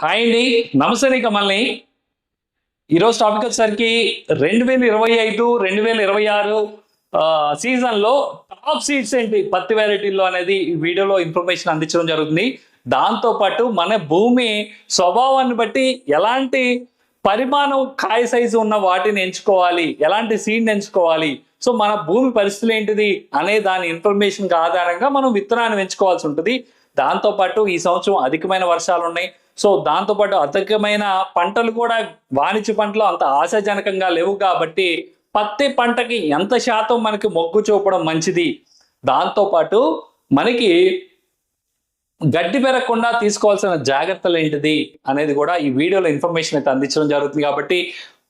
Hi అండి. నమస్తే కమల్ని. ఈరోజు టాపిక్ వచ్చేసరికి రెండు వేల ఇరవై ఐదు రెండు వేల ఇరవై ఆరు సీజన్లో టాప్ సీడ్స్ ఏంటి? పత్తి వెరైటీల్లో అనేది వీడియోలో ఇన్ఫర్మేషన్ అందించడం జరుగుతుంది. దాంతోపాటు మన భూమి స్వభావాన్ని బట్టి ఎలాంటి పరిమాణం కాయ సైజు ఉన్న వాటిని ఎంచుకోవాలి? ఎలాంటి సీడ్ని ఎంచుకోవాలి? సో మన భూమి పరిస్థితులు ఏంటిది? అనే దాని ఇన్ఫర్మేషన్ ఆధారంగా మనం విత్తనాన్ని ఎంచుకోవాల్సి ఉంటుంది. దాంతోపాటు ఈ సంవత్సరం అధికమైన వర్షాలు ఉన్నాయి. సో దాంతోపాటు అధికమైన పంటలు కూడా వాణిజ్య పంటలు అంత ఆశాజనకంగా లేవు కాబట్టి పత్తి పంటకి ఎంత శాతం మనకి మొగ్గు చూపడం మంచిది? దాంతోపాటు మనకి గడ్డి పెరగకుండా తీసుకోవాల్సిన జాగ్రత్తలు ఏంటిది అనేది కూడా ఈ వీడియోలో ఇన్ఫర్మేషన్ అయితే అందించడం జరుగుతుంది కాబట్టి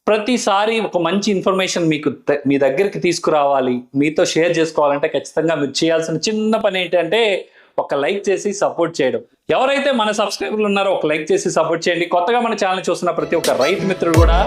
ప్రతిసారి ఒక మంచి ఇన్ఫర్మేషన్ మీకు మీ దగ్గరికి తీసుకురావాలి. మీతో షేర్ చేసుకోవాలంటే ఖచ్చితంగా మీరు చేయాల్సిన చిన్న పని ఏంటంటే ఒక లైక్ చేసి సపోర్ట్ చేయడం. ఎవరైతే మన సబ్స్క్రైబర్లు ఉన్నారో ఒక లైక్ చేసి సపోర్ట్ చేయండి. కొత్తగా మన ఛానల్ చూస్తున్న ప్రతి ఒక్క రైతు మిత్రుడు కూడా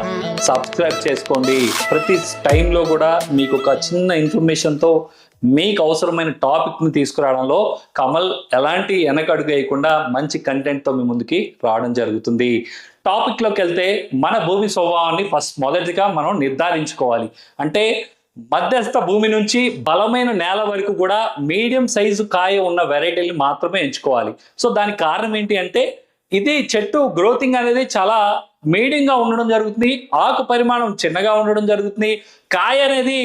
సబ్స్క్రైబ్ చేసుకోండి. ప్రతి టైంలో కూడా మీకు ఒక చిన్న ఇన్ఫర్మేషన్తో మీకు అవసరమైన టాపిక్ని తీసుకురావడంలో కమల్ ఎలాంటి వెనకడుగు వేయకుండా మంచి కంటెంట్తో మీ ముందుకి రావడం జరుగుతుంది. టాపిక్లోకి వెళ్తే మన భూమి స్వభావాన్ని ఫస్ట్ మొదటిగా మనం నిర్ధారించుకోవాలి. అంటే మధ్యస్థ భూమి నుంచి బలమైన నేల వరకు కూడా మీడియం సైజు కాయ ఉన్న వెరైటీలు మాత్రమే ఎంచుకోవాలి. సో దానికి కారణం ఏంటి అంటే ఇది చెట్టు గ్రోతింగ్ అనేది చాలా మీడియంగా ఉండడం జరుగుతుంది. ఆకు పరిమాణం చిన్నగా ఉండడం జరుగుతుంది. కాయ అనేది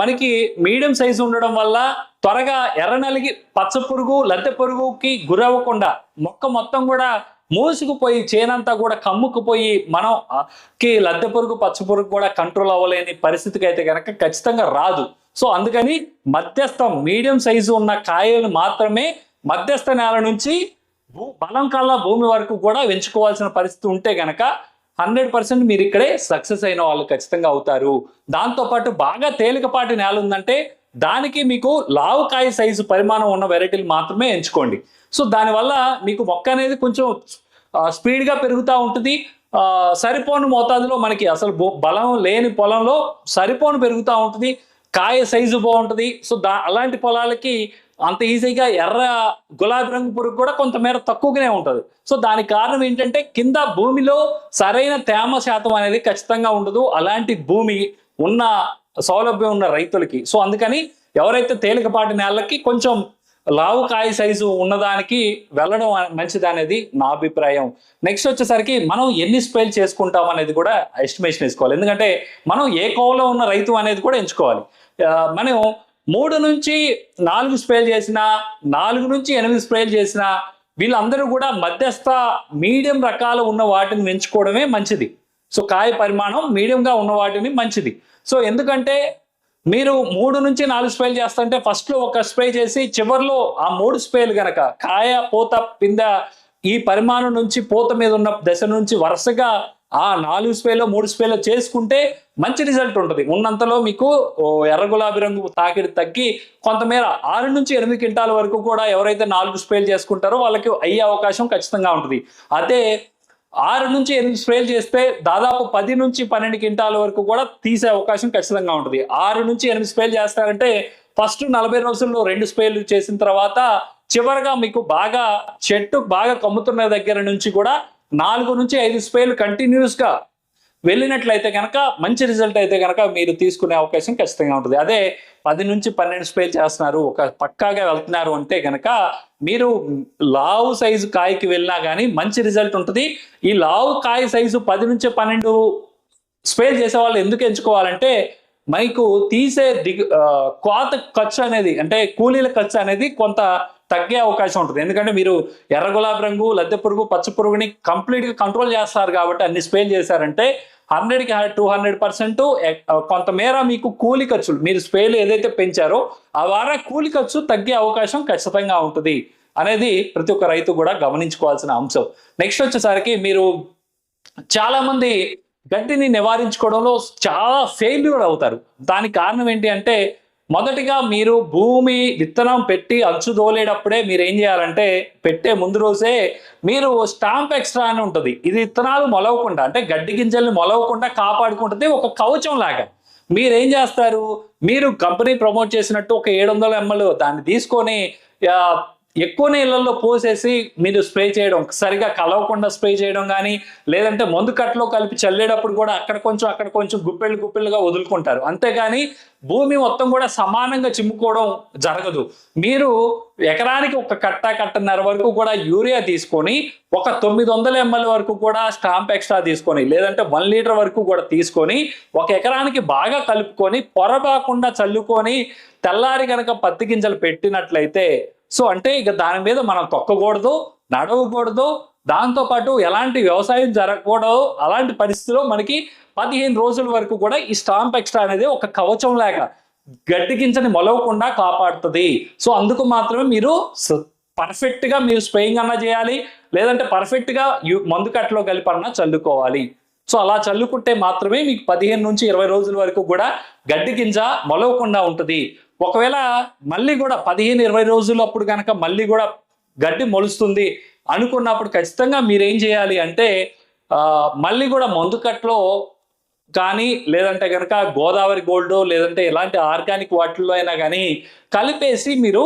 మనకి మీడియం సైజు ఉండడం వల్ల త్వరగా ఎర్ర నలిగి పచ్చ పురుగు లద్దె పురుగుకి గురవ్వకుండా మొక్క మొత్తం కూడా మూసుకుపోయి చేనంతా కూడా కమ్ముకుపోయి మనం కి లద్దె పురుగు పచ్చ పురుగు కూడా కంట్రోల్ అవ్వలేని పరిస్థితికి అయితే కనుక ఖచ్చితంగా రాదు. సో అందుకని మధ్యస్థం మీడియం సైజు ఉన్న కాయలు మాత్రమే మధ్యస్థ నేల నుంచి భూ బలం కల్లా భూమి వరకు కూడా పెంచుకోవాల్సిన పరిస్థితి ఉంటే గనక హండ్రెడ్ పర్సెంట్ మీరు ఇక్కడే సక్సెస్ అయిన వాళ్ళు ఖచ్చితంగా అవుతారు. దాంతోపాటు బాగా తేలికపాటి నేల ఉందంటే దానికి మీకు లావుకాయ సైజు పరిమాణం ఉన్న వెరైటీలు మాత్రమే ఎంచుకోండి. సో దానివల్ల మీకు మొక్క అనేది కొంచెం స్పీడ్గా పెరుగుతూ ఉంటుంది. సరిపోను మోతాదులో మనకి అసలు బలం లేని పొలంలో సరిపోను పెరుగుతూ ఉంటుంది. కాయ సైజు బాగుంటుంది. సో దా అలాంటి పొలాలకి అంత ఈజీగా ఎర్ర గులాబీ రంగు పురుగు కూడా కొంతమేర తక్కువగానే ఉంటుంది. సో దానికి కారణం ఏంటంటే కింద భూమిలో సరైన తేమ శాతం అనేది ఖచ్చితంగా ఉండదు. అలాంటి భూమి ఉన్న సౌలభ్యం ఉన్న రైతులకి. సో అందుకని ఎవరైతే తేలికపాటి నేలకి కొంచెం లావు కాయ సైజు ఉన్నదానికి వెళ్ళడం మంచిది అనేది నా అభిప్రాయం. నెక్స్ట్ వచ్చేసరికి మనం ఎన్ని స్ప్రేలు చేసుకుంటాం అనేది కూడా ఎస్టిమేషన్ వేసుకోవాలి. ఎందుకంటే మనం ఏ కోవలో ఉన్న రైతు అనేది కూడా ఎంచుకోవాలి. మనం మూడు నుంచి నాలుగు స్ప్రేలు చేసిన నాలుగు నుంచి ఎనిమిది స్ప్రేలు చేసిన వీళ్ళందరూ కూడా మధ్యస్థ మీడియం రకాలు ఉన్న వాటిని ఎంచుకోవడమే మంచిది. సో కాయ పరిమాణం మీడియంగా ఉన్న వాటిని మంచిది. సో ఎందుకంటే మీరు మూడు నుంచి నాలుగు స్ప్రేలు చేస్తుంటే ఫస్ట్లో ఒక స్ప్రే చేసి చివర్లో ఆ మూడు స్ప్రేలు గనక కాయ పూత పింద ఈ పరిమాణం నుంచి పూత మీద ఉన్న దశ నుంచి వరుసగా ఆ నాలుగు స్ప్రేలో మూడు స్ప్రేలో చేసుకుంటే మంచి రిజల్ట్ ఉంటుంది. ఉన్నంతలో మీకు ఎర్ర గులాబీ రంగు తాకిడి తగ్గి కొంతమేర ఆరు నుంచి ఎనిమిది క్వింటాల వరకు కూడా ఎవరైతే నాలుగు స్ప్రేలు చేసుకుంటారో వాళ్ళకి అయ్యే అవకాశం ఖచ్చితంగా ఉంటుంది. అదే ఆరు నుంచి ఎనిమిది స్ప్రేలు చేస్తే దాదాపు పది నుంచి పన్నెండు క్వింటాల వరకు కూడా తీసే అవకాశం ఖచ్చితంగా ఉంటుంది. ఆరు నుంచి ఎనిమిది స్ప్రేలు చేస్తారంటే ఫస్ట్ నలభై రోజుల్లో రెండు స్ప్రేలు చేసిన తర్వాత చివరగా మీకు బాగా చెట్టు బాగా కమ్ముతున్న దగ్గర నుంచి కూడా నాలుగు నుంచి ఐదు స్ప్రేలు కంటిన్యూస్గా వెళ్ళినట్లయితే కనుక మంచి రిజల్ట్ అయితే కనుక మీరు తీసుకునే అవకాశం ఖచ్చితంగా ఉంటుంది. అదే పది నుంచి పన్నెండు స్ప్రేలు చేస్తున్నారు ఒక పక్కాగా వెళ్తున్నారు అంటే కనుక మీరు లావు సైజు కాయకి వెళ్ళినా కానీ మంచి రిజల్ట్ ఉంటుంది. ఈ లావు కాయ సైజు పది నుంచి పన్నెండు స్ప్రే చేసే వాళ్ళు ఎందుకు ఎంచుకోవాలంటే మీకు తీసే దిగు కోత ఖర్చు అనేది అంటే కూలీల ఖర్చు అనేది కొంత తగ్గే అవకాశం ఉంటుంది. ఎందుకంటే మీరు ఎర్ర గులాబీ రంగు లద్దె పురుగు పచ్చ పురుగుని కంప్లీట్గా కంట్రోల్ చేస్తారు కాబట్టి అన్ని స్ప్రే చేశారంటే హండ్రెడ్కి టూ హండ్రెడ్ పర్సెంట్ కొంతమేర మీకు కూలి ఖర్చులు మీరు స్ప్రేలు ఏదైతే పెంచారో ఆ వారా కూలి ఖర్చు తగ్గే అవకాశం ఖచ్చితంగా ఉంటుంది. అనేది ప్రతి ఒక్క రైతు కూడా గమనించుకోవాల్సిన అంశం. నెక్స్ట్ వచ్చేసరికి మీరు చాలా మంది గడ్డిని నివారించుకోవడంలో చాలా ఫెయిల్యూర్ అవుతారు. దానికి కారణం ఏంటి అంటే మొదటిగా మీరు భూమి విత్తనం పెట్టి అంచు దోలేటప్పుడే మీరు ఏం చేయాలంటే పెట్టే ముందు రోజే మీరు స్టాంప్ ఎక్స్ట్రా అని ఉంటుంది. ఇది విత్తనాలు మొలవకుండా అంటే గడ్డి గింజల్ని మొలవకుండా కాపాడుకుంటుంది ఒక కవచం లాగా. మీరేం చేస్తారు? మీరు కంపెనీ ప్రమోట్ చేసినట్టు ఒక ఏడు వందల ఎంఎల్ దాన్ని తీసుకొని ఎక్కువ నీళ్ళల్లో పోసేసి మీరు స్ప్రే చేయడం సరిగా కలవకుండా స్ప్రే చేయడం కానీ లేదంటే మందు కట్టలో కలిపి చల్లేటప్పుడు కూడా అక్కడ కొంచెం అక్కడ కొంచెం గుప్పెళ్ళు గుప్పెళ్ళుగా వదులుకుంటారు. అంతేగాని భూమి మొత్తం కూడా సమానంగా చిమ్ముకోవడం జరగదు. మీరు ఎకరానికి ఒక కట్ట కట్టన్నర వరకు కూడా యూరియా తీసుకొని ఒక తొమ్మిది వందల ఎంఎల్ వరకు కూడా స్టాంప్ ఎక్స్ట్రా తీసుకొని లేదంటే వన్ లీటర్ వరకు కూడా తీసుకొని ఒక ఎకరానికి బాగా కలుపుకొని పొరపాకుండా చల్లుకొని తెల్లారి కనుక పత్తి గింజలు పెట్టినట్లయితే సో అంటే ఇక దాని మీద మనం తొక్కకూడదు నడవకూడదు దాంతోపాటు ఎలాంటి వ్యవసాయం జరగకూడదు అలాంటి పరిస్థితిలో మనకి పదిహేను రోజుల వరకు కూడా ఈ స్టాంప్ ఎక్స్ట్రా అనేది ఒక కవచం లేక గడ్డి గింజని మొలవకుండా కాపాడుతుంది. సో అందుకు మాత్రమే మీరు పర్ఫెక్ట్గా మీరు స్ప్రేయింగ్ అన్నా చేయాలి లేదంటే పర్ఫెక్ట్గా మందు కట్టలో కలిపి అన్నా చల్లుకోవాలి. సో అలా చల్లుకుంటే మాత్రమే మీకు పదిహేను నుంచి ఇరవై రోజుల వరకు కూడా గడ్డి గింజ మొలవకుండా ఉంటుంది. ఒకవేళ మళ్ళీ కూడా పదిహేను ఇరవై రోజులు అప్పుడు కనుక మళ్ళీ కూడా గడ్డి మొలుస్తుంది అనుకున్నప్పుడు ఖచ్చితంగా మీరేం చేయాలి అంటే మళ్ళీ కూడా మందు కట్టలో కానీ లేదంటే కనుక గోదావరి గోల్డ్ లేదంటే ఎలాంటి ఆర్గానిక్ వాటిల్లో అయినా కానీ కలిపేసి మీరు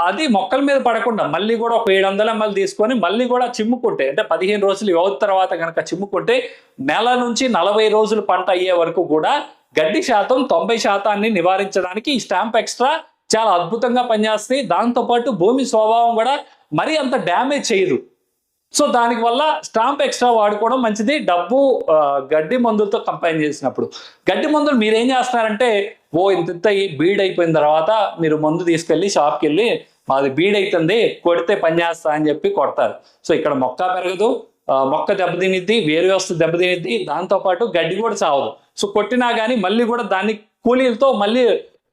అది మొక్కల మీద పడకుండా మళ్ళీ కూడా ఒక ఏడు వందల ఎంఎల్ తీసుకొని మళ్ళీ కూడా చిమ్ముకుంటే అంటే పదిహేను రోజులు వ్యవధి తర్వాత కనుక చిమ్ముకుంటే నెల నుంచి నలభై రోజులు పంట అయ్యే వరకు కూడా గడ్డి శాతం తొంభై శాతాన్ని నివారించడానికి ఈ స్టాంప్ ఎక్స్ట్రా చాలా అద్భుతంగా పనిచేస్తాయి దాంతోపాటు భూమి స్వభావం కూడా మరీ అంత డ్యామేజ్ చేయదు. సో దానికి వల్ల స్టాంప్ ఎక్స్ట్రా వాడుకోవడం మంచిది. డబ్బు గడ్డి మందులతో కంపైన్ చేసినప్పుడు. గడ్డి మందులు మీరు ఏం చేస్తున్నారంటే ఓ ఇంత ఇంత బీడ్ అయిపోయిన తర్వాత మీరు మందు తీసుకెళ్ళి షాప్కి వెళ్ళి మాది బీడ్ అవుతుంది కొడితే పనిచేస్తా అని చెప్పి కొడతారు. సో ఇక్కడ మొక్క పెరగదు. మొక్క మొక్క దెబ్బతినిద్ది వేరు వ్యవస్థ దెబ్బతినిద్ది. దాంతోపాటు గడ్డి కూడా చావదు సో కొట్టినా కానీ మళ్ళీ కూడా దాన్ని కూలీలతో మళ్ళీ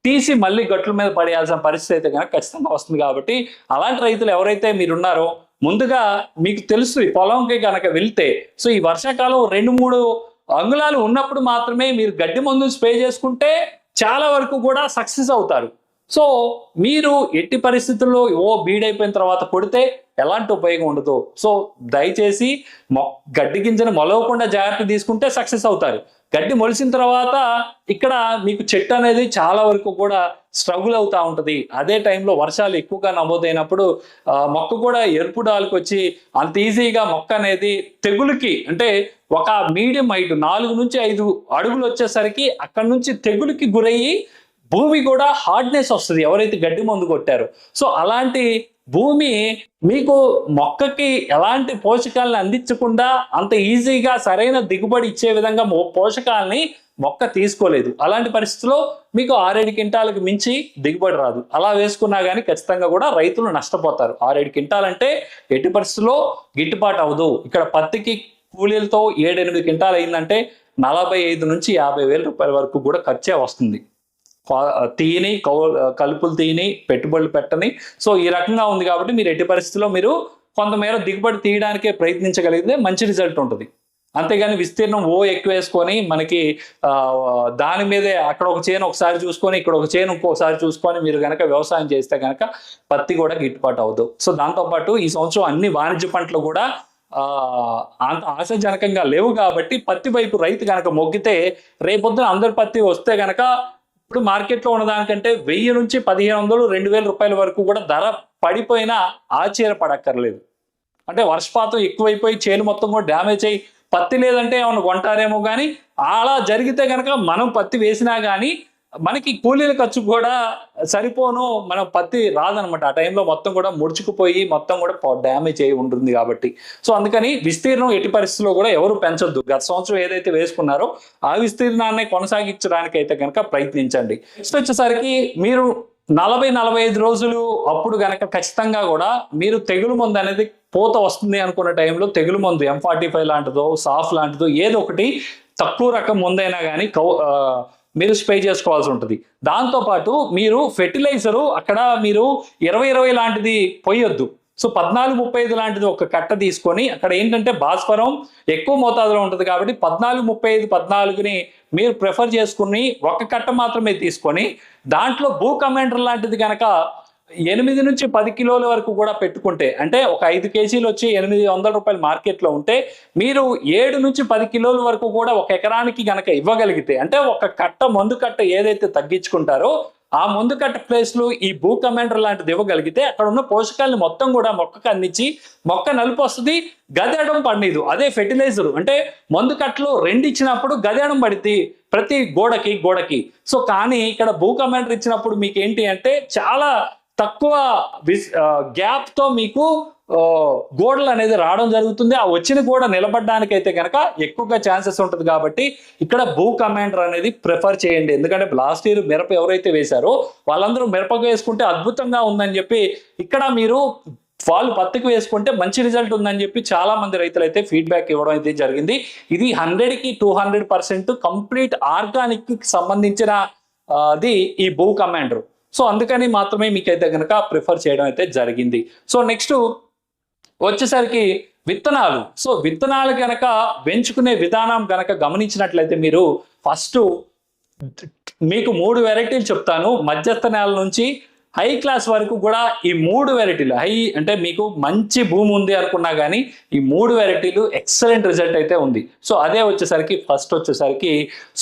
తీసి మళ్ళీ గట్ల మీద పడేయాల్సిన పరిస్థితి అయితే కనుక ఖచ్చితంగా వస్తుంది కాబట్టి అలాంటి రైతులు ఎవరైతే మీరున్నారో ముందుగా మీకు తెలుసు ఈ పొలంకి కనుక వెళ్తే సో ఈ వర్షాకాలం రెండు మూడు అంగుళాలు ఉన్నప్పుడు మాత్రమే మీరు గడ్డి మందులు స్ప్రే చేసుకుంటే చాలా వరకు కూడా సక్సెస్ అవుతారు. సో మీరు ఎట్టి పరిస్థితుల్లో ఓ బీడైపోయిన తర్వాత కొడితే ఎలాంటి ఉపయోగం ఉండదు. సో దయచేసి మొ గడ్డి గింజను మొలవకుండా జాగ్రత్త తీసుకుంటే సక్సెస్ అవుతారు. గడ్డి మొలిసిన తర్వాత ఇక్కడ మీకు చెట్టు అనేది చాలా వరకు కూడా స్ట్రగుల్ అవుతూ ఉంటుంది. అదే టైంలో వర్షాలు ఎక్కువగా నమోదైనప్పుడు మొక్క కూడా ఎరుపు డాలకు వచ్చి అంత ఈజీగా మొక్క అనేది తెగులుకి అంటే ఒక మీడియం హైట్ నాలుగు నుంచి ఐదు అడుగులు వచ్చేసరికి అక్కడ నుంచి తెగులుకి గురయ్యి భూమి కూడా హార్డ్నెస్ వస్తుంది. ఎవరైతే గడ్డి మందు కొట్టారో. సో అలాంటి భూమి మీకు మొక్కకి ఎలాంటి పోషకాలను అందించకుండా అంత ఈజీగా సరైన దిగుబడి ఇచ్చే విధంగా పోషకాలని మొక్క తీసుకోలేదు. అలాంటి పరిస్థితుల్లో మీకు ఆరేడు క్వింటాలకు మించి దిగుబడి రాదు. అలా వేసుకున్నా కానీ ఖచ్చితంగా కూడా రైతులు నష్టపోతారు. ఆరేడు క్వింటాలంటే ఎట్టి పరిస్థితుల్లో గిట్టుబాటు అవ్వదు. ఇక్కడ పత్తికి కూలీలతో ఏడెనిమిది క్వింటాలు అయిందంటే నలభై ఐదు నుంచి యాభై వేల రూపాయల వరకు కూడా ఖర్చే వస్తుంది. తీయని కౌ- కలుపులు తీయని పెట్టుబడులు పెట్టని. సో ఈ రకంగా ఉంది కాబట్టి మీరు ఎట్టి పరిస్థితుల్లో మీరు కొంతమేర దిగుబడి తీయడానికే ప్రయత్నించగలిగితే మంచి రిజల్ట్ ఉంటుంది. అంతేగాని విస్తీర్ణం ఓ ఎక్కువ వేసుకొని మనకి దాని మీదే అక్కడ ఒక చేను ఒకసారి చూసుకొని ఇక్కడ ఒక చేను ఇంకోసారి చూసుకొని మీరు కనుక వ్యవసాయం చేస్తే కనుక పత్తి కూడా గిట్టుబాటు అవ్వదు. సో దాంతోపాటు ఈ సంవత్సరం అన్ని వాణిజ్య పంటలు కూడా ఆ, అంత ఆశాజనకంగా లేవు కాబట్టి పత్తి వైపు రైతు కనుక మొగ్గితే రేపొద్దున అందరి పత్తి వస్తే కనుక ఇప్పుడు మార్కెట్లో ఉన్న దానికంటే వెయ్యి నుంచి పదిహేను వందలు రెండు వేల రూపాయల వరకు కూడా ధర పడిపోయినా ఆశ్చర్యపడక్కర్లేదు. అంటే వర్షపాతం ఎక్కువైపోయి చేను మొత్తం కూడా డ్యామేజ్ అయ్యి పత్తి లేదంటే ఏమైనా కొంటారేమో కానీ అలా జరిగితే కనుక మనం పత్తి వేసినా కానీ మనకి కూలీల ఖర్చు కూడా సరిపోను మనం పత్తి రాదనమాట. ఆ టైంలో మొత్తం కూడా ముడుచుకుపోయి మొత్తం కూడా డ్యామేజ్ అయి ఉంటుంది కాబట్టి. సో అందుకని విస్తీర్ణం ఎట్టి పరిస్థితుల్లో కూడా ఎవరు పెంచొద్దు. గత సంవత్సరం ఏదైతే వేసుకున్నారో ఆ విస్తీర్ణాన్ని కొనసాగించడానికి అయితే కనుక ప్రయత్నించండి. నెక్స్ట్ వచ్చేసరికి మీరు నలభై నలభై ఐదు రోజులు అప్పుడు గనక ఖచ్చితంగా కూడా మీరు తెగులు మందు అనేది పూత వస్తుంది అనుకున్న టైంలో తెగులు మందు ఎం ఫార్టీ ఫైవ్ లాంటిదో సాఫ్ లాంటిదో ఏదో ఒకటి తక్కువ రకం ముందైనా కానీ కౌ మీరు స్ప్రే చేసుకోవాల్సి ఉంటుంది. దాంతోపాటు మీరు ఫెర్టిలైజరు అక్కడ మీరు ఇరవై ఇరవై లాంటిది పోయొద్దు. సో పద్నాలుగు ముప్పై ఐదు లాంటిది ఒక కట్ట తీసుకొని అక్కడ ఏంటంటే భాస్వరం ఎక్కువ మోతాదులో ఉంటుంది కాబట్టి పద్నాలుగు ముప్పై ఐదు పద్నాలుగుని మీరు ప్రిఫర్ చేసుకుని ఒక కట్ట మాత్రమే తీసుకొని దాంట్లో భూ కమాండర్ లాంటిది కనుక ఎనిమిది నుంచి పది కిలోల వరకు కూడా పెట్టుకుంటే అంటే ఒక ఐదు కేజీలు వచ్చి ఎనిమిది వందల రూపాయలు మార్కెట్లో ఉంటే మీరు ఏడు నుంచి పది కిలోల వరకు కూడా ఒక ఎకరానికి గనక ఇవ్వగలిగితే అంటే ఒక కట్ట మందు కట్ట ఏదైతే తగ్గించుకుంటారో ఆ ముందు కట్ట ప్లేస్లు ఈ భూ కమాండర్ లాంటిది ఇవ్వగలిగితే అక్కడ ఉన్న పోషకాలను మొత్తం కూడా మొక్కకు అందించి మొక్క నలుపు వస్తుంది గదేడం పండిదు అదే ఫెర్టిలైజర్. అంటే మందు కట్టలు రెండు ఇచ్చినప్పుడు గదేడం పడిద్ది ప్రతి గోడకి గోడకి. సో కానీ ఇక్కడ భూ కమాండర్ ఇచ్చినప్పుడు మీకు ఏంటి అంటే చాలా తక్కువ గ్యాప్ గ్యాప్తో మీకు గోడలు అనేది రావడం జరుగుతుంది. ఆ వచ్చిన గోడ నిలబడడానికి అయితే కనుక ఎక్కువగా ఛాన్సెస్ ఉంటుంది కాబట్టి ఇక్కడ భూ కమాండర్ అనేది ప్రిఫర్ చేయండి. ఎందుకంటే లాస్ట్ ఇయర్ మిరప ఎవరైతే వేశారో వాళ్ళందరూ మిరపకు వేసుకుంటే అద్భుతంగా ఉందని చెప్పి ఇక్కడ మీరు వాళ్ళు పత్తికి వేసుకుంటే మంచి రిజల్ట్ ఉందని చెప్పి చాలా మంది రైతులు అయితే ఫీడ్బ్యాక్ ఇవ్వడం అయితే జరిగింది. ఇది హండ్రెడ్కి two hundred percent complete organic సంబంధించిన అది ఈ భూ కమాండర్. సో అందుకని మాత్రమే మీకైతే కనుక ప్రిఫర్ చేయడం అయితే జరిగింది. సో నెక్స్ట్ వచ్చేసరికి విత్తనాలు. సో విత్తనాలు కనుక పెంచుకునే విధానం కనుక గమనించినట్లయితే మీరు ఫస్ట్ మీకు మూడు వెరైటీలు చెప్తాను. మధ్యస్థ నేల నుంచి హై క్లాస్ వరకు కూడా ఈ మూడు వెరైటీలు హై అంటే మీకు మంచి భూమి ఉంది అనుకున్నా కానీ ఈ మూడు వెరైటీలు ఎక్సలెంట్ రిజల్ట్ అయితే ఉంది. సో అదే వచ్చేసరికి ఫస్ట్ వచ్చేసరికి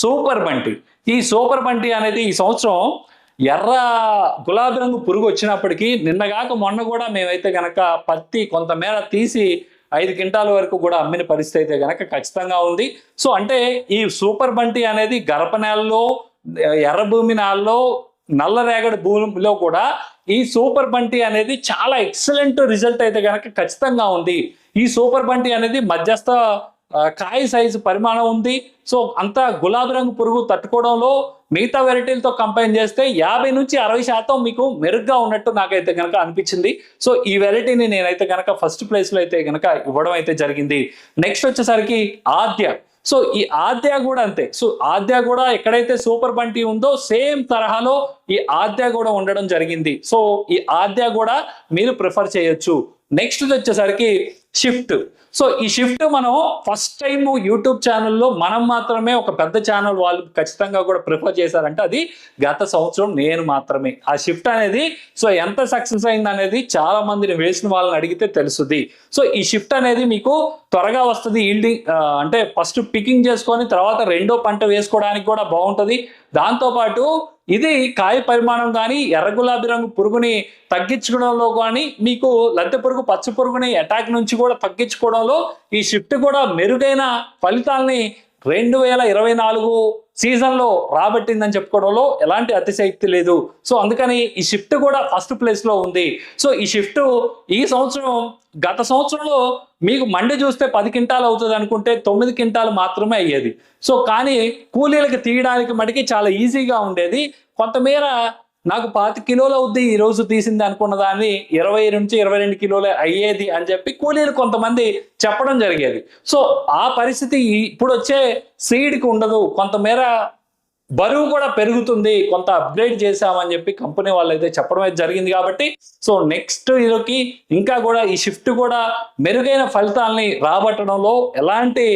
సూపర్ బంటి. ఈ సూపర్ బంటి అనేది ఈ సంవత్సరం ఎర్ర గులాబీ రంగు పురుగు వచ్చినప్పటికీ నిన్నగాక మొన్న కూడా మేమైతే గనక పత్తి కొంతమేర తీసి ఐదు క్వింటాల వరకు కూడా అమ్మిన పరిస్థితి అయితే గనక ఖచ్చితంగా ఉంది. సో అంటే ఈ సూపర్ బంటి అనేది గరప నేలలో ఎర్ర భూమి నేలలో నల్ల రేగడి భూమిలో కూడా ఈ సూపర్ బంటి అనేది చాలా ఎక్సలెంట్ రిజల్ట్ అయితే గనక ఖచ్చితంగా ఉంది. ఈ సూపర్ బంటి అనేది మధ్యస్థ కాయ సైజు పరిమాణం ఉంది. సో అంతా గులాబీ రంగు పురుగు తట్టుకోవడంలో మిగతా వెరైటీలతో కంపైన్ చేస్తే యాభై నుంచి అరవై శాతం మీకు మెరుగ్గా ఉన్నట్టు నాకైతే కనుక అనిపించింది. సో ఈ వెరైటీని నేనైతే కనుక ఫస్ట్ ప్లేస్లో అయితే కనుక ఇవ్వడం అయితే జరిగింది. నెక్స్ట్ వచ్చేసరికి ఆద్య. సో ఈ ఆద్య కూడా అంతే. సో ఆద్య కూడా ఎక్కడైతే సూపర్ బంటి ఉందో సేమ్ తరహాలో ఈ ఆద్య కూడా ఉండడం జరిగింది. సో ఈ ఆద్య కూడా మీరు ప్రిఫర్ చేయొచ్చు. నెక్స్ట్ వచ్చేసరికి షిఫ్ట్. సో ఈ షిఫ్ట్ మనం ఫస్ట్ టైం యూట్యూబ్ ఛానల్లో మనం మాత్రమే ఒక పెద్ద ఛానల్ వాళ్ళు ఖచ్చితంగా కూడా ప్రిఫర్ చేశారంటే అది గత సంవత్సరం నేను మాత్రమే. ఆ షిఫ్ట్ అనేది సో ఎంత సక్సెస్ అయింది అనేది చాలా మందిని వేసిన వాళ్ళని అడిగితే తెలుస్తుంది సో ఈ షిఫ్ట్ అనేది మీకు త్వరగా వస్తుంది. ఈల్డింగ్ అంటే ఫస్ట్ పికింగ్ చేసుకొని తర్వాత రెండో పంట వేసుకోవడానికి కూడా బాగుంటుంది. దాంతోపాటు ఇది కాయ పరిమాణం కానీ ఎర్ర గులాబీ రంగు పురుగుని తగ్గించుకోవడంలో కానీ మీకు లద్దె పురుగు పచ్చ పురుగుని అటాక్ నుంచి కూడా తగ్గించుకోవడంలో ఈ షిఫ్ట్ కూడా మెరుగైన ఫలితాల్ని రెండు వేల ఇరవై నాలుగు సీజన్లో రాబట్టిందని చెప్పుకోవడంలో ఎలాంటి అతిశయక్తి లేదు. సో అందుకని ఈ షిఫ్ట్ కూడా ఫస్ట్ ప్లేస్లో ఉంది. సో ఈ షిఫ్ట్ ఈ సంవత్సరం గత సంవత్సరంలో మీకు మండి చూస్తే పది క్వింటాలు అవుతుంది అనుకుంటే తొమ్మిది క్వింటాలు మాత్రమే అయ్యేది. సో కానీ కూలీలకు తీయడానికి మటుకి చాలా ఈజీగా ఉండేది. కొంతమేర నాకు పాతి కిలోలు అవుద్ది ఈ రోజు తీసింది అనుకున్న దాన్ని ఇరవై నుంచి ఇరవై రెండు కిలోలే అయ్యేది అని చెప్పి కూలీలు కొంతమంది చెప్పడం జరిగేది. సో ఆ పరిస్థితి ఇప్పుడు వచ్చే సీడ్కి ఉండదు. కొంతమేర బరువు కూడా పెరుగుతుంది. కొంత అప్గ్రేడ్ చేసామని చెప్పి కంపెనీ వాళ్ళు అయితే చెప్పడం అయితే జరిగింది కాబట్టి సో నెక్స్ట్ ఇయర్కి ఇంకా కూడా ఈ షిఫ్ట్ కూడా మెరుగైన ఫలితాలని రాబట్టడంలో ఎలాంటి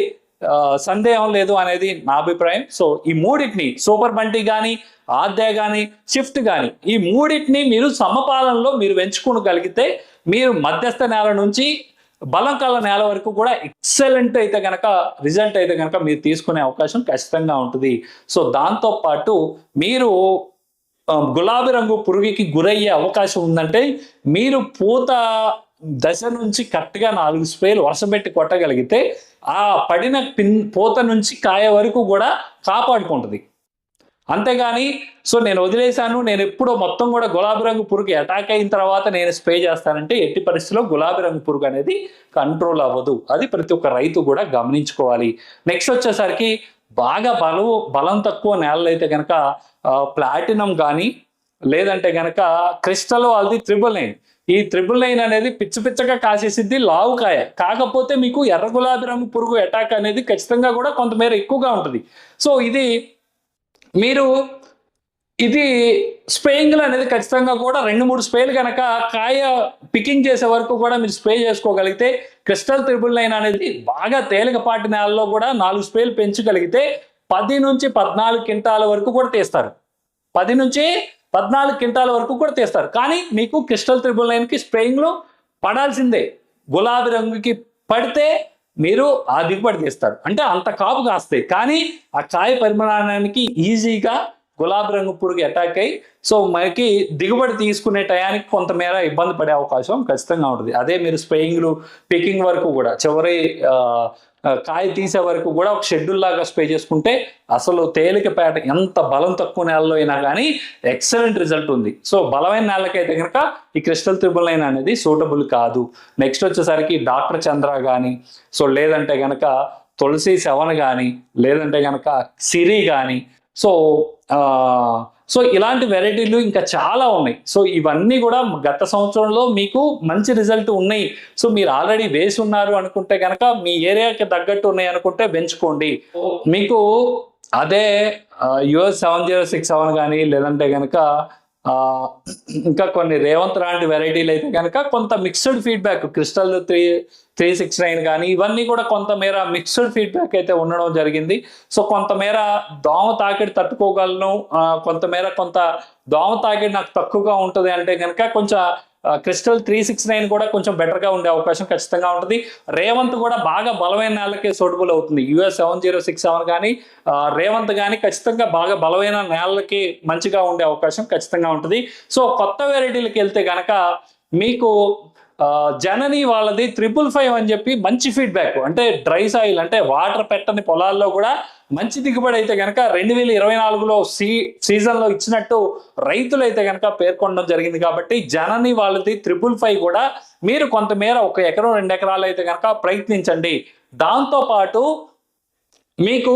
సందేహం లేదు అనేది నా అభిప్రాయం. సో ఈ మూడింటిని సూపర్ బంటి కానీ ఆద్య కానీ షిఫ్ట్ కానీ ఈ మూడింటిని మీరు సమపాలనలో మీరు పెంచుకోగలిగితే మీరు మధ్యస్థ నేల నుంచి బలం కల నేల వరకు కూడా ఎక్సలెంట్ అయితే కనుక రిజల్ట్ అయితే కనుక మీరు తీసుకునే అవకాశం ఖచ్చితంగా ఉంటుంది. సో దాంతో పాటు మీరు గులాబీ రంగు పురుగుకి గురయ్యే అవకాశం ఉందంటే మీరు పూత దశ నుంచి కరెక్ట్గా నాలుగు స్ప్రేలు వర్షం పెట్టి కొట్టగలిగితే ఆ పడిన పిన్ పూత నుంచి కాయ వరకు కూడా కాపాడుకుంటుంది. అంతేగాని సో నేను వదిలేశాను నేను ఎప్పుడో మొత్తం కూడా గులాబీ రంగు పురుగు అటాక్ అయిన తర్వాత నేను స్ప్రే చేస్తానంటే ఎట్టి పరిస్థితిలో గులాబీ రంగు పురుగు అనేది కంట్రోల్ అవ్వదు. అది ప్రతి ఒక్క రైతు కూడా గమనించుకోవాలి. నెక్స్ట్ వచ్చేసరికి బాగా బలం బలం తక్కువ నేలలు అయితే కనుక ప్లాటినం కానీ లేదంటే కనుక క్రిస్టల్ అది త్రిబుల్ నైన్ ఈ త్రిబుల్ నైన్ అనేది పిచ్చి పిచ్చగా కాసేసిద్ది లావుకాయ కాకపోతే మీకు ఎర్ర గులాబీ రంగు పురుగు అటాక్ అనేది ఖచ్చితంగా కూడా కొంతమేర ఎక్కువగా ఉంటుంది. సో ఇది మీరు ఇది స్ప్రేయింగ్లు అనేది ఖచ్చితంగా కూడా రెండు మూడు స్ప్రేలు కనుక కాయ పికింగ్ చేసే వరకు కూడా మీరు స్ప్రే చేసుకోగలిగితే క్రిస్టల్ త్రిబుల్ నైన్ అనేది బాగా తేలికపాటి నేలలో కూడా నాలుగు స్ప్రేలు పెంచగలిగితే పది నుంచి పద్నాలుగు క్వింటాల వరకు కూడా తీస్తారు. పది నుంచి పద్నాలుగు క్వింటాల వరకు కూడా తీస్తారు. కానీ మీకు క్రిస్టల్ త్రిబుల్ నైన్కి స్ప్రేయింగ్లు పడాల్సిందే. గులాబీ రంగుకి పడితే మీరు ఆ దిగుబడి తీస్తారు. అంటే అంత కాపు కాస్తాయి. కానీ ఆ కాయ పరిమాణానికి ఈజీగా గులాబీ రంగు పురుగు అటాక్ అయ్యి సో మనకి దిగుబడి తీసుకునే టయానికి కొంతమేర ఇబ్బంది పడే అవకాశం ఖచ్చితంగా ఉంటుంది. అదే మీరు స్ప్రేయింగ్లు పికింగ్ వరకు కూడా చివరి ఆ, కాయ తీసే వరకు కూడా ఒక షెడ్యూల్ లాగా స్ప్రే చేసుకుంటే అసలు తేలికపేట ఎంత బలం తక్కువ నేలలో అయినా కానీ ఎక్సలెంట్ రిజల్ట్ ఉంది. సో బలమైన నేలకైతే కనుక ఈ క్రిస్టల్ త్రిబుల్ నైన్ అనేది సూటబుల్ కాదు. నెక్స్ట్ వచ్చేసరికి డాక్టర్ చంద్ర కానీ సో లేదంటే కనుక తులసి సెవెన్ కానీ లేదంటే కనుక సిరి కానీ సో సో ఇలాంటి వెరైటీలు ఇంకా చాలా ఉన్నాయి. సో ఇవన్నీ కూడా గత సంవత్సరంలో మీకు మంచి రిజల్ట్ ఉన్నాయి. సో మీరు ఆల్రెడీ వేసి ఉన్నారు అనుకుంటే కనుక మీ ఏరియాకి తగ్గట్టు ఉన్నాయి అనుకుంటే పెంచుకోండి. మీకు అదే US seven zero six seven కానీ లేదంటే కనుక ఇంకా కొన్ని రేవంత్ లాంటి వెరైటీలు అయితే కనుక కొంత mixed feedback Crystal three three six nine కానీ ఇవన్నీ కూడా కొంతమేర మిక్స్డ్ ఫీడ్బ్యాక్ అయితే ఉండడం జరిగింది. సో కొంతమేర దోమ తాకిడి తట్టుకోగలను. కొంతమేర కొంత దోమ తాకిడి నాకు తక్కువగా ఉంటుంది అంటే కనుక కొంచెం క్రిస్టల్ త్రీ సిక్స్ నైన్ కూడా కొంచెం బెటర్గా ఉండే అవకాశం ఖచ్చితంగా ఉంటుంది. రేవంత్ కూడా బాగా బలమైన నేలకే సూటబుల్ అవుతుంది. US seven zero six seven కానీ రేవంత్ కానీ ఖచ్చితంగా బాగా బలమైన నేలకి మంచిగా ఉండే అవకాశం ఖచ్చితంగా ఉంటుంది. సో కొత్త వెరైటీలకు వెళ్తే కనుక మీకు జనని వాళ్ళది త్రిపుల్ ఫైవ్ అని చెప్పి మంచి ఫీడ్బ్యాక్ అంటే డ్రై సాయిల్ అంటే వాటర్ పెట్టని పొలాల్లో కూడా మంచి దిగుబడి అయితే కనుక రెండు వేల ఇరవై నాలుగులో సీ సీజన్లో ఇచ్చినట్టు రైతులు అయితే కనుక పేర్కొనడం జరిగింది కాబట్టి జనని వాళ్ళది త్రిపుల్ ఫైవ్ కూడా మీరు కొంతమేర ఒక ఎకరం రెండు ఎకరాలు అయితే కనుక ప్రయత్నించండి. దాంతో పాటు మీకు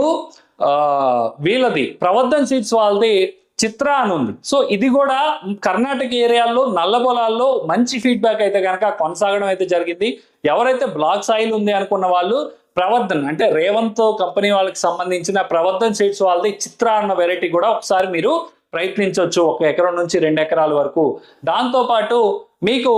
వీళ్ళది ప్రవర్ధన్ సీడ్స్ వాళ్ళది చిత్ర అని ఉంది. సో ఇది కూడా కర్ణాటక ఏరియాల్లో నల్ల పొలాల్లో మంచి ఫీడ్బ్యాక్ అయితే కనుక కొనసాగడం అయితే జరిగింది. ఎవరైతే బ్లాక్ సాయిల్ ఉంది అనుకున్న వాళ్ళు ప్రవర్ధన్ అంటే రేవంత్ కంపెనీ వాళ్ళకి సంబంధించిన ప్రవర్ధన్ సీడ్స్ వాళ్ళది చిత్ర అన్న వెరైటీ కూడా ఒకసారి మీరు ప్రయత్నించవచ్చు ఒక ఎకరం నుంచి రెండు ఎకరాల వరకు. దాంతోపాటు మీకు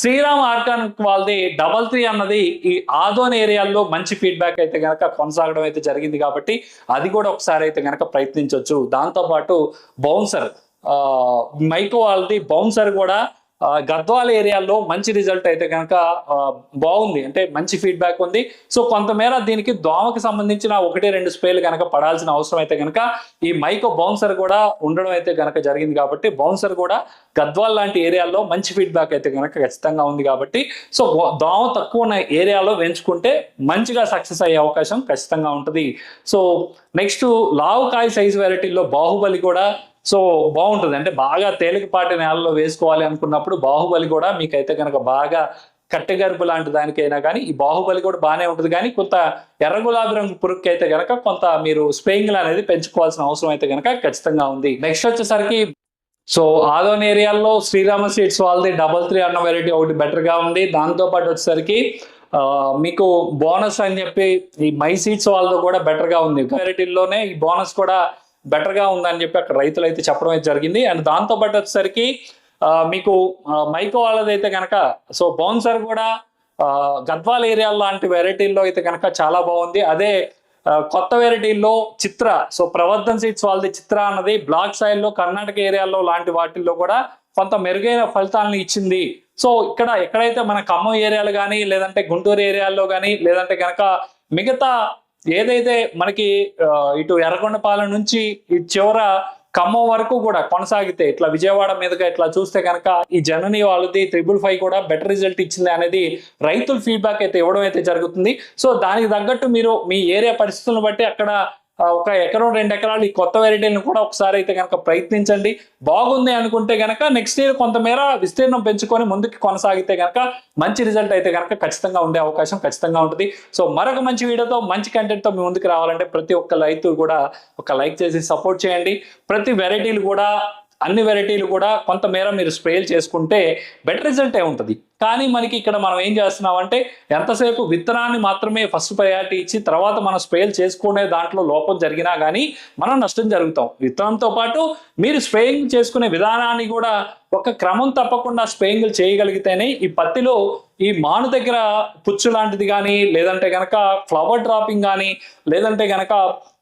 శ్రీరామ్ ఆర్గానిక్ వాళ్ళది డబల్ త్రీ అన్నది ఈ ఆదోన్ ఏరియాల్లో మంచి ఫీడ్బ్యాక్ అయితే కనుక కొనసాగడం అయితే జరిగింది కాబట్టి అది కూడా ఒకసారి అయితే కనుక ప్రయత్నించవచ్చు దాంతోపాటు బౌన్సర్ మైకో వాళ్ళది బౌన్సర్ కూడా గద్వాల ఏరియాలో మంచి రిజల్ట్ అయితే కనుక బాగుంది. అంటే మంచి ఫీడ్బ్యాక్ ఉంది. సో కొంతమేర దీనికి దోమకి సంబంధించిన ఒకటి రెండు స్ప్రేలు కనుక పడాల్సిన అవసరం అయితే కనుక ఈ మైకో బౌన్సర్ కూడా ఉండడం అయితే కనుక జరిగింది కాబట్టి బౌన్సర్ కూడా గద్వాల్ లాంటి ఏరియాల్లో మంచి ఫీడ్బ్యాక్ అయితే కనుక ఖచ్చితంగా ఉంది కాబట్టి సో దోమ తక్కువ ఉన్న ఏరియాలో పెంచుకుంటే మంచిగా సక్సెస్ అయ్యే అవకాశం ఖచ్చితంగా ఉంటుంది. సో నెక్స్ట్ లావు కాయ సైజ్ వెరైటీలో బాహుబలి కూడా సో బాగుంటుంది. అంటే బాగా తేలికపాటి నేలలో వేసుకోవాలి అనుకున్నప్పుడు బాహుబలి కూడా మీకైతే కనుక బాగా కట్టెగరుపు లాంటి దానికైనా కానీ ఈ బాహుబలి కూడా బాగానే ఉంటుంది. కానీ కొంత ఎర్ర గులాబీ రంగు పురుగుకి అయితే కనుక కొంత మీరు స్పెయింగ్ అనేది పెంచుకోవాల్సిన అవసరం అయితే కనుక ఖచ్చితంగా ఉంది. నెక్స్ట్ వచ్చేసరికి సో ఆదోన్ ఏరియాలో శ్రీరామ సీడ్స్ వాళ్ళది డబల్ త్రీ అన్న వెరైటీ ఒకటి బెటర్గా ఉంది. దాంతో పాటు వచ్చేసరికి మీకు బోనస్ అని చెప్పి ఈ మై సీడ్స్ వాళ్ళతో కూడా బెటర్గా ఉంది. వెరైటీల్లోనే ఈ బోనస్ కూడా బెటర్గా ఉందని చెప్పి అక్కడ రైతులు అయితే చెప్పడం అయితే జరిగింది. అండ్ దాంతో పాటు వచ్చేసరికి మీకు మైకో వాళ్ళది అయితే కనుక సో బౌన్సర్ కూడా గద్వాల్ ఏరియా లాంటి వెరైటీల్లో అయితే కనుక చాలా బాగుంది. అదే కొత్త వెరైటీల్లో చిత్ర సో ప్రవర్ధన్ సీట్స్ వాళ్ళది చిత్ర అన్నది బ్లాక్ సాయిల్లో కర్ణాటక ఏరియాలో లాంటి వాటిల్లో కూడా కొంత మెరుగైన ఫలితాలను ఇచ్చింది. సో ఇక్కడ ఎక్కడైతే మన ఖమ్మం ఏరియాలు కానీ లేదంటే గుంటూరు ఏరియాల్లో కానీ లేదంటే కనుక మిగతా ఏదైతే మనకి ఇటు ఎర్రగొండపాలెం నుంచి ఇటు చివర ఖమ్మం వరకు కూడా కొనసాగితే ఇట్లా విజయవాడ మీదుగా ఇట్లా చూస్తే కనుక ఈ జనని వాళ్ళది త్రిబుల్ ఫైవ్ కూడా బెటర్ రిజల్ట్ ఇచ్చింది అనేది రైతుల ఫీడ్బ్యాక్ అయితే ఇవ్వడం అయితే జరుగుతుంది. సో దానికి తగ్గట్టు మీరు మీ ఏరియా పరిస్థితులను బట్టి అక్కడ ఒక ఎకరం రెండు ఎకరాలు ఈ కొత్త వెరైటీలను కూడా ఒకసారి అయితే కనుక ప్రయత్నించండి. బాగుంది అనుకుంటే కనుక నెక్స్ట్ ఇయర్ కొంతమేర విస్తీర్ణం పెంచుకొని ముందుకు కొనసాగితే కనుక మంచి రిజల్ట్ అయితే కనుక ఖచ్చితంగా ఉండే అవకాశం ఖచ్చితంగా ఉంటుంది. సో మరొక మంచి వీడియోతో మంచి కంటెంట్తో మీ ముందుకు రావాలంటే ప్రతి ఒక్క రైతు కూడా ఒక లైక్ చేసి సపోర్ట్ చేయండి. ప్రతి వెరైటీలు కూడా అన్ని వెరైటీలు కూడా కొంతమేర మీరు స్ప్రేలు చేసుకుంటే బెటర్ రిజల్టే ఉంటుంది. కానీ మనకి ఇక్కడ మనం ఏం చేస్తున్నామంటే ఎంతసేపు విత్తనాన్ని మాత్రమే ఫస్ట్ ప్రయారిటీ ఇచ్చి తర్వాత మనం స్ప్రేలు చేసుకునే దాంట్లో లోపం జరిగినా కానీ మనం నష్టం జరుగుతాం. విత్తనంతో పాటు మీరు స్ప్రేయింగ్ చేసుకునే విధానాన్ని కూడా ఒక క్రమం తప్పకుండా స్ప్రేయింగ్లు చేయగలిగితేనే ఈ పత్తిలో ఈ మాను దగ్గర పుచ్చు లాంటిది కానీ లేదంటే గనక ఫ్లవర్ డ్రాపింగ్ కానీ లేదంటే గనక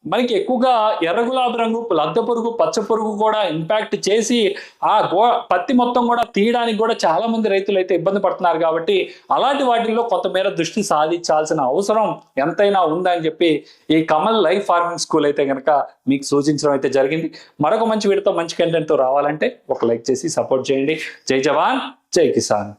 మనకి ఎక్కువగా ఎర్ర గులాబీ రంగు లద్ద పురుగు పచ్చ పురుగు కూడా ఇంపాక్ట్ చేసి ఆ గో పత్తి మొత్తం కూడా తీయడానికి కూడా చాలా మంది రైతులు అయితే ఇబ్బంది పడుతున్నారు కాబట్టి అలాంటి వాటిల్లో కొంతమేర దృష్టి సాధించాల్సిన అవసరం ఎంతైనా ఉందని చెప్పి ఈ కమల్ లైఫ్ ఫార్మింగ్ స్కూల్ అయితే కనుక మీకు సూచించడం అయితే జరిగింది. మరొక మంచి వీడితో మంచి కంటెంట్తో రావాలంటే ఒక లైక్ చేసి సపోర్ట్ చేయండి. జై జవాన్ జై కిసాన్.